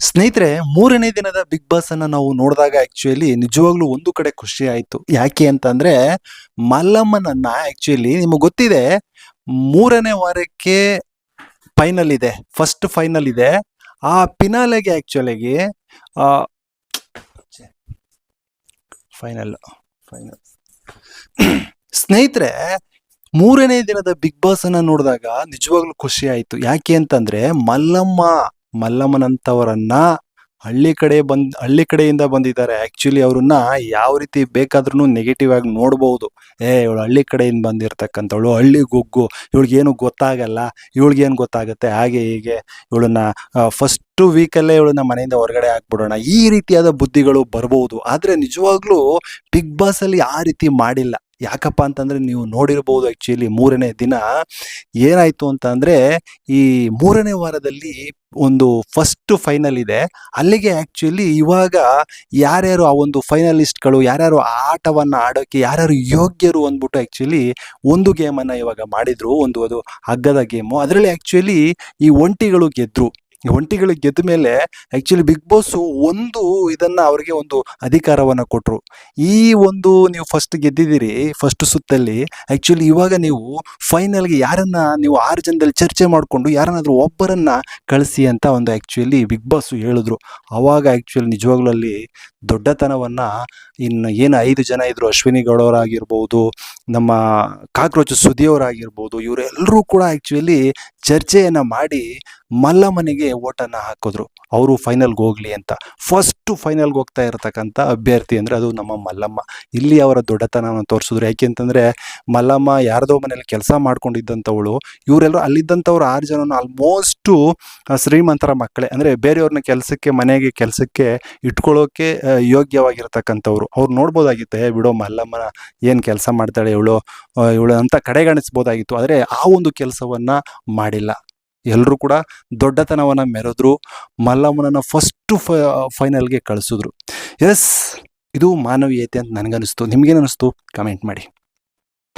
ಸ್ನೇಹಿತರೆ, ಮೂರನೇ ದಿನದ ಬಿಗ್ ಬಾಸ್ ಅನ್ನ ನಾವು ನೋಡಿದಾಗ ಆಕ್ಚುಲಿ ನಿಜವಾಗ್ಲೂ ಒಂದು ಕಡೆ ಖುಷಿ ಆಯ್ತು. ಯಾಕೆ ಅಂತಂದ್ರೆ, ಮಲ್ಲಮ್ಮನನ್ನ ಆಕ್ಚುಲಿ ನಿಮಗೆ ಗೊತ್ತಿದೆ, ಮೂರನೇ ವಾರಕ್ಕೆ ಫೈನಲ್ ಇದೆ ಫಸ್ಟ್ ಫೈನಲ್ ಇದೆ. ಆ ಪಿನಾಲೆಗೆ ಆಕ್ಚುಲಿಗೆ ಫೈನಲ್ ಫೈನಲ್ ಸ್ನೇಹಿತರೆ, ಮೂರನೇ ದಿನದ ಬಿಗ್ ಬಾಸ್ ಅನ್ನ ನೋಡಿದಾಗ ನಿಜವಾಗ್ಲೂ ಖುಷಿ ಆಯ್ತು. ಯಾಕೆ ಅಂತಂದ್ರೆ, ಮಲ್ಲಮ್ಮ ಮಲ್ಲಮ್ಮನಂತವರನ್ನ ಹಳ್ಳಿ ಕಡೆ ಬಂದ್, ಹಳ್ಳಿ ಕಡೆಯಿಂದ ಬಂದಿದ್ದಾರೆ. ಆ್ಯಕ್ಚುಲಿ ಅವ್ರನ್ನ ಯಾವ ರೀತಿ ಬೇಕಾದ್ರೂ ನೆಗೆಟಿವ್ ಆಗಿ ನೋಡ್ಬೋದು. ಏ, ಇವಳು ಹಳ್ಳಿ ಕಡೆಯಿಂದ ಬಂದಿರ್ತಕ್ಕಂಥವಳು, ಹಳ್ಳಿ ಗುಗ್ಗು, ಇವಳಿಗೇನು ಗೊತ್ತಾಗಲ್ಲ, ಇವಳಿಗೇನು ಗೊತ್ತಾಗುತ್ತೆ, ಹಾಗೆ ಹೀಗೆ ಇವಳನ್ನ ಫಸ್ಟು ವೀಕಲ್ಲೇ ಇವಳನ್ನ ಮನೆಯಿಂದ ಹೊರಗಡೆ ಹಾಕ್ಬಿಡೋಣ. ಈ ರೀತಿಯಾದ ಬುದ್ಧಿಗಳು ಬರ್ಬೋದು. ಆದರೆ ನಿಜವಾಗ್ಲೂ ಬಿಗ್ ಬಾಸಲ್ಲಿ ಆ ರೀತಿ ಮಾಡಿಲ್ಲ. ಯಾಕಪ್ಪ ಅಂತಂದ್ರೆ ನೀವು ನೋಡಿರ್ಬೋದು ಆ್ಯಕ್ಚುಲಿ ಮೂರನೇ ದಿನ ಏನಾಯ್ತು ಅಂತ ಅಂದ್ರೆ ಈ ಮೂರನೇ ವಾರದಲ್ಲಿ ಒಂದು ಫಸ್ಟ್ ಫೈನಲ್ ಇದೆ. ಅಲ್ಲಿಗೆ ಆ್ಯಕ್ಚುಲಿ ಇವಾಗ ಯಾರ್ಯಾರು ಆ ಒಂದು ಫೈನಲಿಸ್ಟ್ಗಳು ಯಾರ್ಯಾರು ಆ ಆಟವನ್ನ ಆಡೋಕೆ, ಯಾರ್ಯಾರು ಯೋಗ್ಯರು ಅಂದ್ಬಿಟ್ಟು ಆ್ಯಕ್ಚುಲಿ ಒಂದು ಗೇಮನ್ನು ಇವಾಗ ಮಾಡಿದ್ರು, ಒಂದು ಅದು ಹಗ್ಗದ ಗೇಮು ಅದರಲ್ಲಿ ಆ್ಯಕ್ಚುಲಿ ಈ ಒಂಟಿಗಳು ಗೆದ್ರು. ಈ ಒಂಟಿಗಳು ಗೆದ್ದ ಮೇಲೆ ಆ್ಯಕ್ಚುಲಿ ಬಿಗ್ ಬಾಸು ಒಂದು ಇದನ್ನು ಅವರಿಗೆ ಒಂದು ಅಧಿಕಾರವನ್ನು ಕೊಟ್ಟರು ಈ ಒಂದು ನೀವು ಫಸ್ಟ್ ಗೆದ್ದಿದ್ದೀರಿ ಫಸ್ಟ್ ಸುತ್ತಲ್ಲಿ ಆ್ಯಕ್ಚುಲಿ ಇವಾಗ ನೀವು ಫೈನಲ್ಗೆ ಯಾರನ್ನ ನೀವು ಆರು ಜನದಲ್ಲಿ ಚರ್ಚೆ ಮಾಡಿಕೊಂಡು ಯಾರನ್ನಾದರೂ ಒಬ್ಬರನ್ನು ಕಳಿಸಿ ಅಂತ ಒಂದು ಆ್ಯಕ್ಚುಲಿ ಬಿಗ್ ಬಾಸು ಹೇಳಿದ್ರು. ಆವಾಗ ಆ್ಯಕ್ಚುಲಿ ನಿಜವಾಗ್ಲಲ್ಲಿ ದೊಡ್ಡತನವನ್ನು ಇನ್ನು ಏನು ಐದು ಜನ ಇದ್ದರು ಅಶ್ವಿನಿ ಗೌಡವರಾಗಿರ್ಬೋದು, ನಮ್ಮ ಕಾಕ್ರೋಚ್ ಸುದಿಯವರಾಗಿರ್ಬೋದು ಇವರೆಲ್ಲರೂ ಕೂಡ ಆ್ಯಕ್ಚುಲಿ ಚರ್ಚೆಯನ್ನು ಮಾಡಿ ಮಲ್ಲಮ್ಮನಿಗೆ ಓಟನ್ನು ಹಾಕಿದ್ರು. ಅವರು ಫೈನಲ್ಗೆ ಹೋಗ್ಲಿ ಅಂತ. ಫಸ್ಟು ಫೈನಲ್ಗೆ ಹೋಗ್ತಾ ಇರತಕ್ಕಂಥ ಅಭ್ಯರ್ಥಿ ಅಂದರೆ ಅದು ನಮ್ಮ ಮಲ್ಲಮ್ಮ. ಇಲ್ಲಿ ಅವರ ದೊಡ್ಡತನವನ್ನು ತೋರಿಸಿದ್ರು. ಯಾಕೆ ಅಂತಂದ್ರೆ ಮಲ್ಲಮ್ಮ ಯಾರದೋ ಮನೇಲಿ ಕೆಲಸ ಮಾಡ್ಕೊಂಡಿದ್ದಂಥವಳು ಇವರೆಲ್ಲರೂ ಅಲ್ಲಿದ್ದಂಥವ್ರು ಆರು ಜನನ ಆಲ್ಮೋಸ್ಟು ಶ್ರೀಮಂತರ ಮಕ್ಕಳೇ. ಅಂದರೆ ಬೇರೆಯವ್ರನ್ನ ಕೆಲಸಕ್ಕೆ, ಮನೆಗೆ ಕೆಲಸಕ್ಕೆ ಇಟ್ಕೊಳ್ಳೋಕೆ ಯೋಗ್ಯವಾಗಿರ್ತಕ್ಕಂಥವ್ರು. ಅವ್ರು ನೋಡ್ಬೋದಾಗಿತ್ತು, ಬಿಡೋ ಮಲ್ಲಮ್ಮನ, ಏನು ಕೆಲಸ ಮಾಡ್ತಾಳೆ ಇವಳು? ಇವಳು ಅಂತ ಕಡೆಗಣಿಸ್ಬೋದಾಗಿತ್ತು. ಆದರೆ ಆ ಒಂದು ಕೆಲಸವನ್ನು ಮಾಡಿಲ್ಲ. ಎಲ್ಲರೂ ಕೂಡ ದೊಡ್ಡತನವನ್ನು ಮೆರೆದ್ರು, ಮಲ್ಲಮ್ಮನನ್ನು ಫಸ್ಟು ಫ ಫೈನಲ್ಗೆ ಕಳಿಸಿದ್ರು. ಎಸ್ ಇದು ಮಾನವೀಯತೆ ಅಂತ ನನಗನ್ನಿಸ್ತು. ನಿಮಗೇನು ಅನಿಸ್ತು ಕಮೆಂಟ್ ಮಾಡಿ.